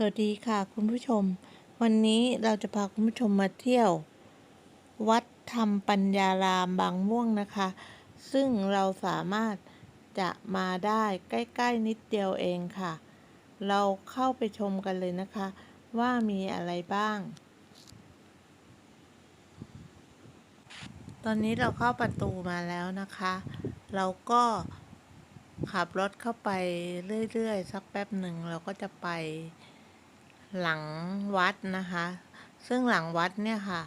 สวัสดีค่ะคุณผู้ชม วันนี้เราจะพาคุณผู้ชมมาเที่ยว วัดธรรมปัญญารามบางม่วงนะคะ ซึ่งเราสามารถจะมาได้ใกล้ๆนิดเดียวเองค่ะ เราเข้าไปชมกันเลยนะคะ ว่ามีอะไรบ้าง ตอนนี้เราเข้าประตูมาแล้วนะคะ เราก็ขับรถเข้าไปเรื่อยๆ สักแป๊บหนึ่งเราก็จะไป หลังวัดนะคะ ซึ่งหลังวัดเนี่ยค่ะ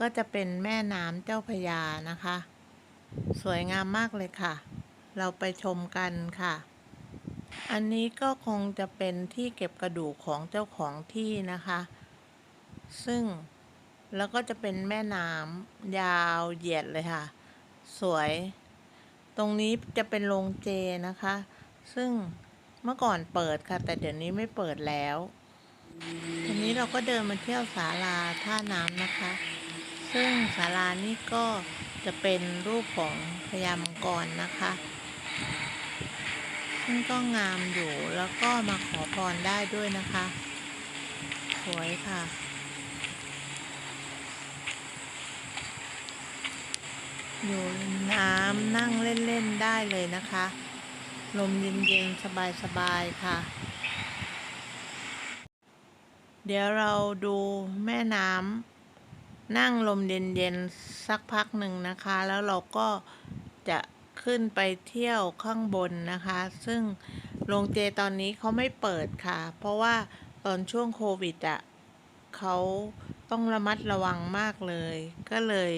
ก็จะเป็นแม่น้ำเจ้าพยานะคะ สวยงามมากเลยค่ะ เราไปชมกันค่ะ อันนี้ก็คงจะเป็นที่เก็บกระดูกของเจ้าของที่นะคะ ซึ่งแล้วก็จะเป็นแม่น้ำยาวเหยียดเลยค่ะ สวย ตรงนี้จะเป็นโรงเจนะคะ ซึ่งเมื่อก่อนเปิดค่ะ แต่เดี๋ยวนี้ไม่เปิดแล้ว ทีนี้เราก็เดินมาเที่ยวศาลาท่าน้ำนะคะ ซึ่งศาลานี้ก็จะเป็นรูปของพญามังกรนะคะ ซึ่งก็งามอยู่แล้วก็มาขอพรได้ด้วยนะคะ สวยค่ะอยู่น้ำนั่งเล่น ๆ ได้เลยนะคะ ลมเย็น ๆ สบาย ๆ ค่ะ เดี๋ยวเราดูแม่น้ำนั่งลมเย็นๆ สักพักหนึ่งนะคะ แล้วเราก็จะขึ้นไปเที่ยวข้างบนนะคะ ซึ่งโรงเจตอนนี้เขาไม่เปิดค่ะ เพราะว่าตอนช่วงโควิดอะ่ะเขาต้องระมัดระวังมากเลย ก็เลย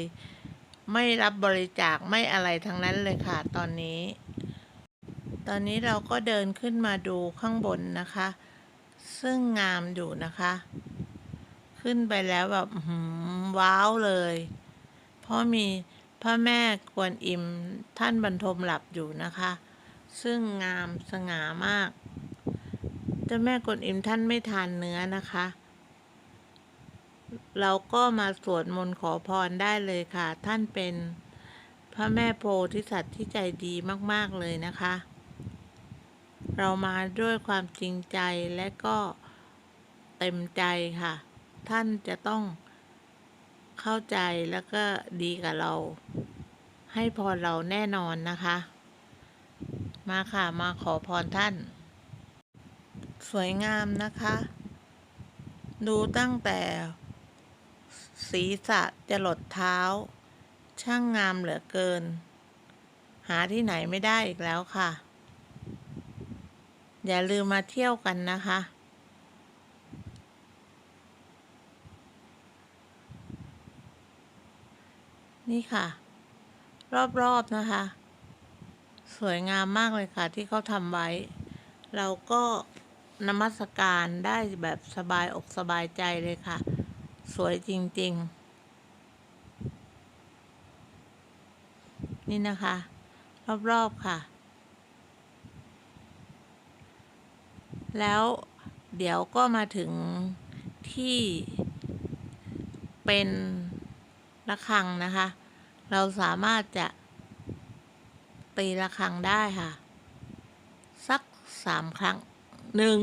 ไม่รับบริจาคไม่อะไรทั้งนั้นเลยค่ะตอนนี้ ตอนนี้เราก็เดินขึ้นมาดูข้างบนนะคะ ซึ่งงามอยู่นะคะ ขึ้นไปแล้วแบบว้าวเลย เพราะมีพระแม่กวนอิมท่านบรรทมหลับอยู่นะคะ ซึ่งงามสง่ามากเจ้าแม่กวนอิมท่านไม่ทานเนื้อนะคะ เราก็มาสวดมนต์ขอพรได้เลยค่ะ ท่านเป็นพระแม่โพธิสัตว์ที่ใจดีมาก ๆ เลยนะคะ เรามาด้วยความจริงใจและก็เต็มใจค่ะ ท่านจะต้องเข้าใจแล้วก็ดีกับเรา ให้พรเราแน่นอนนะคะ มาค่ะมาขอพรท่าน สวยงามนะคะ ดูตั้งแต่ศีรษะจะหลดเท้า ช่างงามเหลือเกิน หาที่ไหนไม่ได้อีกแล้วค่ะ อย่าลืมมาเที่ยวกันนะคะ นี่ค่ะ รอบ ๆ นะคะ สวยงามมากเลยค่ะที่เขาทำไว้ เราก็นมัสการได้แบบสบายอกสบายใจเลยค่ะ สวยจริง ๆ นี่นะคะ รอบ ๆ ค่ะ แล้วเดี๋ยวก็มาถึงที่เป็นระฆังนะคะ เราสามารถจะตีระฆังได้ค่ะ สักสามครั้งหนึ่ง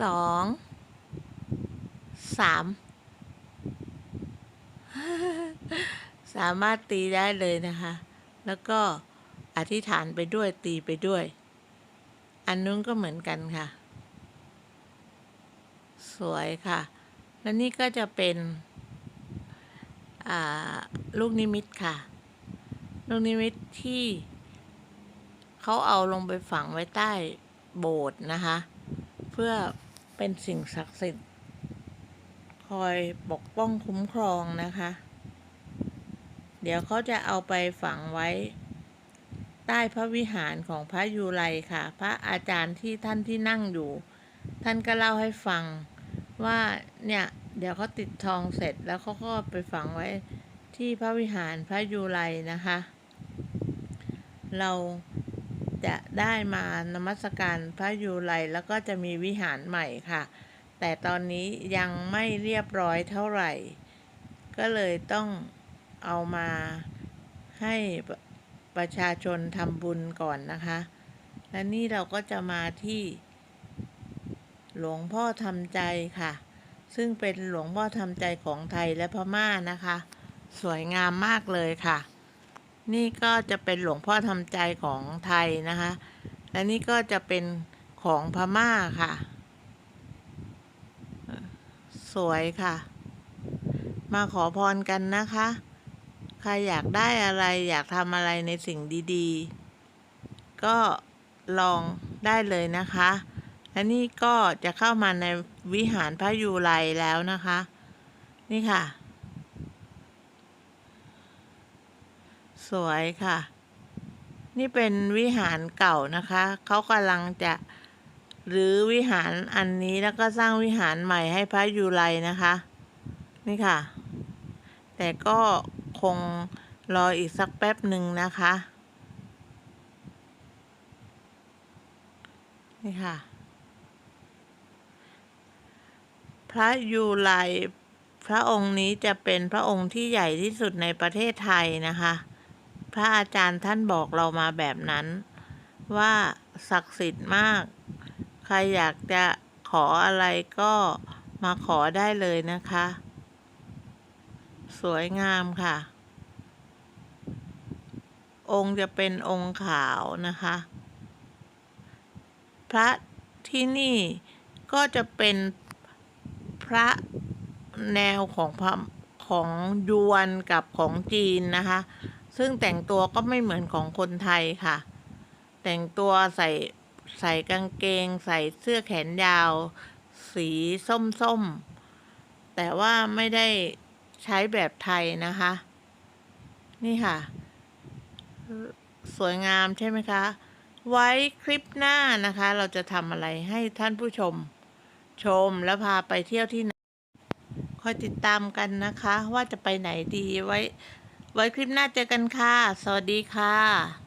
สองสามสามารถตีได้เลยนะคะ แล้วก็อธิษฐานไปด้วยตีไปด้วย อันนู้นก็เหมือนกันค่ะ สวยค่ะ และนี่ก็จะเป็นลูกนิมิตค่ะ ลูกนิมิตที่เขาเอาลงไปฝังไว้ใต้โบสถ์นะคะ เพื่อเป็นสิ่งศักดิ์สิทธิ์ คอยปกป้องคุ้มครองนะคะ เดี๋ยวเขาจะเอาไปฝังไว้ ใต้พระวิหารของพระยูไรค่ะ พระอาจารย์ที่ท่านที่นั่งอยู่ ท่านก็เล่าให้ฟังว่าเนี่ยเดี๋ยวเขาติดทองเสร็จแล้วเขาก็ไปฝังไว้ที่พระวิหารพระยูไรนะคะ เราจะได้มานมัสการพระยูไรแล้วก็จะมีวิหารใหม่ค่ะ แต่ตอนนี้ยังไม่เรียบร้อยเท่าไหร่ ก็เลยต้องเอามาให้ ประชาชนทำบุญก่อนนะคะ และนี่เราก็จะมาที่ หลวงพ่อทำใจค่ะ ซึ่งเป็นหลวงพ่อทำใจของไทยและพม่านะคะ สวยงามมากเลยค่ะ นี่ก็จะเป็นหลวงพ่อทำใจของไทยนะคะ และนี่ก็จะเป็นของพม่าค่ะ สวยค่ะ มาขอพรกันนะคะ ใครอยากได้อะไรอยากทำอะไรในสิ่งดีๆ ก็ลองได้เลยนะคะ และนี่ก็จะเข้ามาในวิหารพระยูไรแล้วนะคะ นี่ค่ะ สวยค่ะ นี่เป็นวิหารเก่านะคะ เขากำลังจะหรือวิหารอันนี้แล้วก็สร้างวิหารใหม่ให้พระยูไรนะคะ นี่ค่ะ แต่ก็ คงรออีกสักแป๊บหนึ่งนะคะ นี่ค่ะ พระยูไลพระองค์นี้จะเป็นพระองค์ที่ใหญ่ที่สุดในประเทศไทยนะคะ พระอาจารย์ท่านบอกเรามาแบบนั้น ว่าศักดิ์สิทธิ์มาก ใครอยากจะขออะไรก็มาขอได้เลยนะคะ สวยงามค่ะ องค์จะเป็นองค์ขาวนะคะ พระที่นี่ก็จะเป็นพระแนวของพระของยวนกับของจีนนะคะ ซึ่งแต่งตัวก็ไม่เหมือนของคนไทยค่ะ แต่งตัวใส่ใส่กางเกง ใส่เสื้อแขนยาว สีส้มๆ แต่ว่าไม่ได้ใช้แบบไทยนะคะ นี่ค่ะ สวยงามใช่ไหมคะ ไว้คลิปหน้านะคะ เราจะทำอะไรให้ท่านผู้ชม ชมแล้วพาไปเที่ยวที่ไหนคอยติดตามกันนะคะ ว่าจะไปไหนดีไว้ ไว้คลิปหน้าเจอกันค่ะ สวัสดีค่ะ